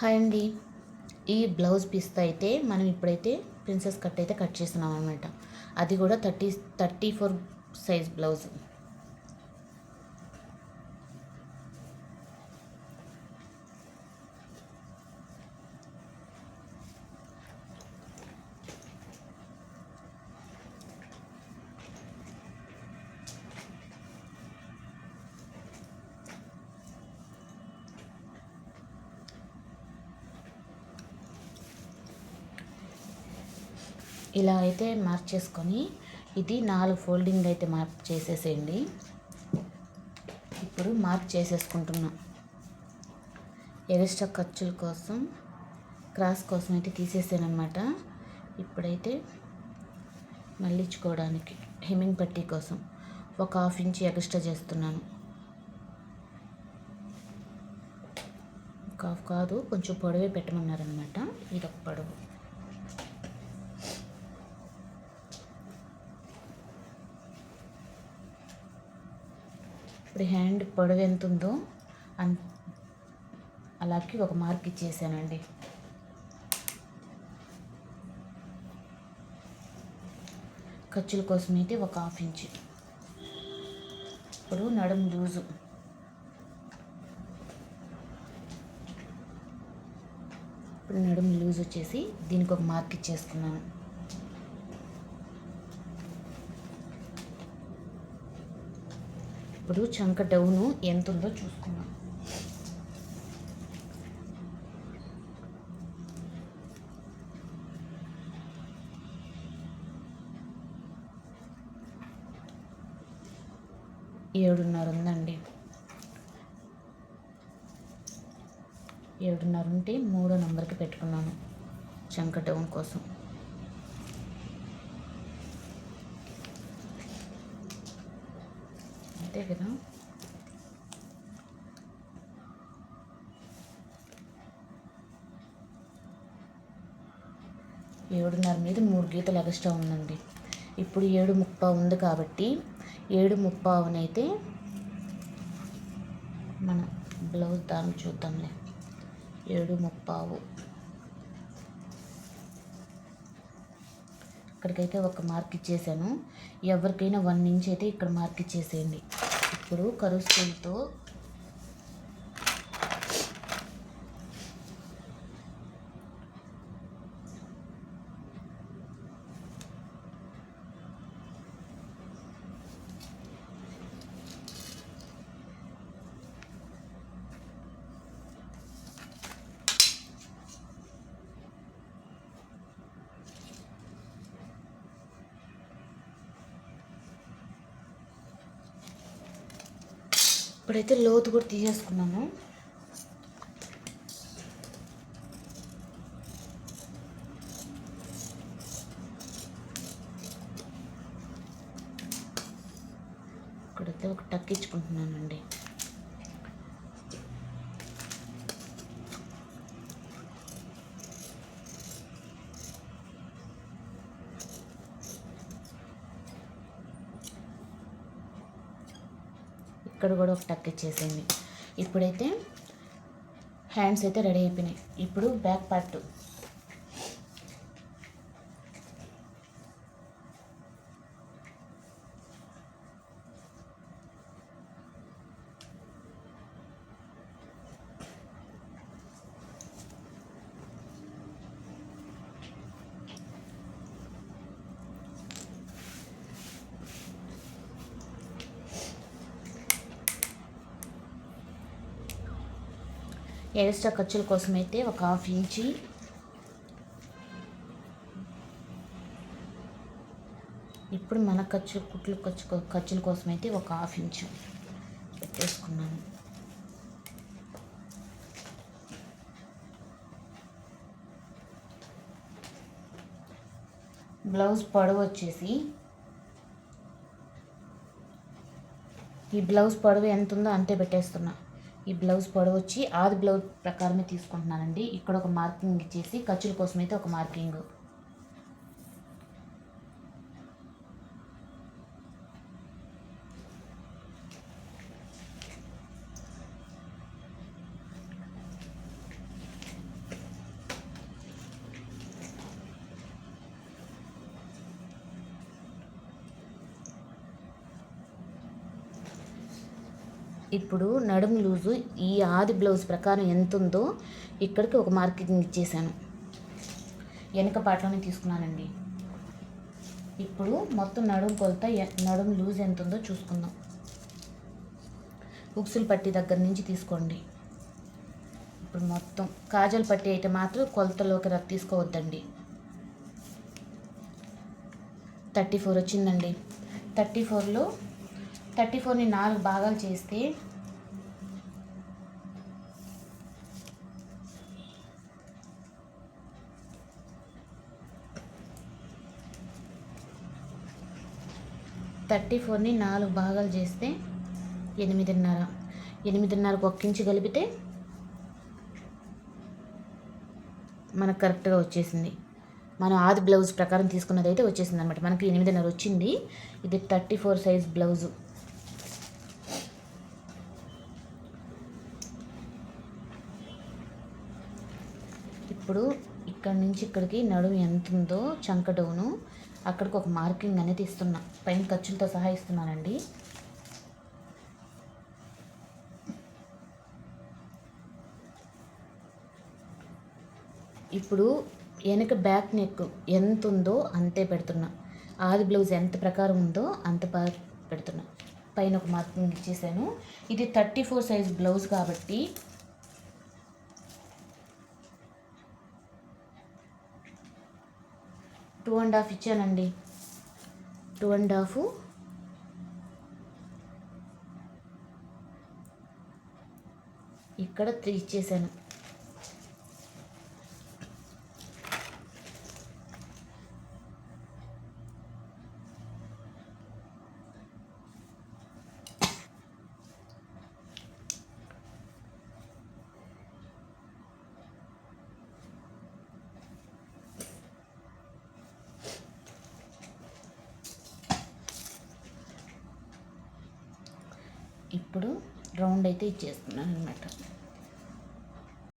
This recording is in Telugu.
హాయ్ అండి. ఈ బ్లౌజ్ పీస్తో అయితే మనం ఇప్పుడైతే ప్రిన్సెస్ కట్ అయితే కట్ చేస్తున్నాం అనమాట అది కూడా thirty thirty four size blouse. ఇలా అయితే మార్క్ చేసుకొని ఇది నాలుగు ఫోల్డింగ్ అయితే మార్క్ చేసేసేయండి. ఇప్పుడు మార్క్ చేసేసుకుంటున్నాం. ఎగస్ట్రా ఖర్చుల కోసం క్రాస్ కోసం అయితే తీసేసానమాట ఇప్పుడైతే మళ్ళించుకోవడానికి హెమ్మింగ్ పట్టీ కోసం ఒక హాఫ్ ఇంచ్ ఎగస్ట్రా చేస్తున్నాను. ఒక హాఫ్ కాదు కొంచెం పొడవే పెట్టమన్నారనమాట ఇది ఒక పొడవు. ఇప్పుడు హ్యాండ్ పొడవు ఎంత ఉందో అన్ అలాగే ఒక మార్క్ ఇచ్చేసానండి. ఖర్చుల కోసం అయితే ఒక హాఫ్ ఇంచ్. ఇప్పుడు నడుము లూజు. ఇప్పుడు నడుము లూజ్ వచ్చేసి దీనికి ఒక మార్క్ ఇచ్చేసుకున్నాను. ఇప్పుడు చంక డౌను ఎంత ఉందో చూసుకున్నాం ఏడున్నర ఉందండి. ఏడున్నర ఉంటే మూడో నెంబర్కి పెట్టుకున్నాను చంక డౌన్ కోసం. అంతే కదా. ఏడున్నర మీద మూడు గీతలు ఎక్స్ట్రా ఉందండి. ఇప్పుడు ఏడు ముప్పా ఉంది కాబట్టి ఏడు ముప్పావునైతే మన బ్లౌజ్ దాన్ని చూద్దాంలే. ఏడు ముప్పావు. ఇక్కడికైతే ఒక మార్క్ ఇచ్చేసాను. ఎవరికైనా వన్ ఇంచ్ అయితే ఇక్కడ మార్క్ ఇచ్చేసేయండి. ఇప్పుడు కరువు ఇప్పుడైతే లోతు కూడా తీసేసుకున్నాను. ఇక్కడైతే ఒక టక్ ఇచ్చుకుంటున్నానండి. ఇక్కడ కూడా ఒక టక్ ఇచ్చేసింది ఇప్పుడైతే హ్యాండ్స్ అయితే రెడీ అయిపోయినాయి. ఇప్పుడు బ్యాక్ పార్ట్ ఎక్స్ట్రా ఖర్చుల కోసం అయితే ఒక హాఫ్ ఇంచి. ఇప్పుడు మన ఖర్చు కుట్లు ఖర్చు ఖర్చుల కోసం అయితే ఒక హాఫ్ ఇంచు పెట్టేసుకున్నాను బ్లౌజ్ పొడవు వచ్చేసి ఈ బ్లౌజ్ పొడవు ఎంత ఉందో అంతే పెట్టేస్తున్నా. ఈ బ్లౌజ్ పొడవు వచ్చి ఆది బ్లౌజ్ ప్రకారమే తీసుకుంటున్నానండి. ఇక్కడ ఒక మార్కింగ్ ఇచ్చేసి ఖర్చుల కోసం అయితే ఒక మార్కింగ్ ఇప్పుడు నడుము లూజు ఈ ఆది బ్లౌజ్ ప్రకారం ఎంత ఉందో ఇక్కడికి ఒక మార్కింగ్ ఇచ్చేసాను. వెనక పాటలోనే తీసుకున్నానండి. ఇప్పుడు మొత్తం నడుము కొలత ఎ- నడుము లూజ్ ఎంత ఉందో చూసుకుందాం. ఉక్సులు పట్టి దగ్గర నుంచి తీసుకోండి. ఇప్పుడు మొత్తం కాజల్ పట్టి అయితే మాత్రం కొలతలోకి రద్దు తీసుకోవద్దండి. థర్టీ ఫోర్ వచ్చిందండి. థర్టీ ఫోర్లో థర్టీ ఫోర్ని నాలుగు భాగాలు చేస్తే థర్టీ ఫోర్ని నాలుగు భాగాలు చేస్తే ఎనిమిదిన్నర. ఎనిమిదిన్నరకు ఒక్కించి కలిపితే మనకు కరెక్ట్గా వచ్చేసింది. మనం ఆది బ్లౌజ్ ప్రకారం తీసుకున్నది అయితే వచ్చేసింది అనమాట మనకి ఎనిమిదిన్నర వచ్చింది. ఇది థర్టీ ఫోర్ సైజ్ బ్లౌజు. ఇప్పుడు ఇక్కడ నుంచి ఇక్కడికి నడుము ఎంత ఉందో చంక డౌను అక్కడికి ఒక మార్కింగ్ అనేది ఇస్తున్నా. పైన ఖర్చులతో సహా ఇస్తున్నానండి. ఇప్పుడు వెనక బ్యాక్ నెక్ ఎంత ఉందో అంతే పెడుతున్నా. ఆది బ్లౌజ్ ఎంత ప్రకారం ఉందో అంత పెడుతున్నా. పైన ఒక మార్కింగ్ ఇచ్చేసాను. ఇది థర్టీ ఫోర్ సైజ్ బ్లౌజ్ కాబట్టి టూ అండ్ హాఫ్ ఇచ్చానండి. Two and half. ఇక్కడ త్రీ ఇచ్చేసాను. ఇప్పుడు రౌండ్ అయితే ఇచ్చేస్తున్నాను అనమాట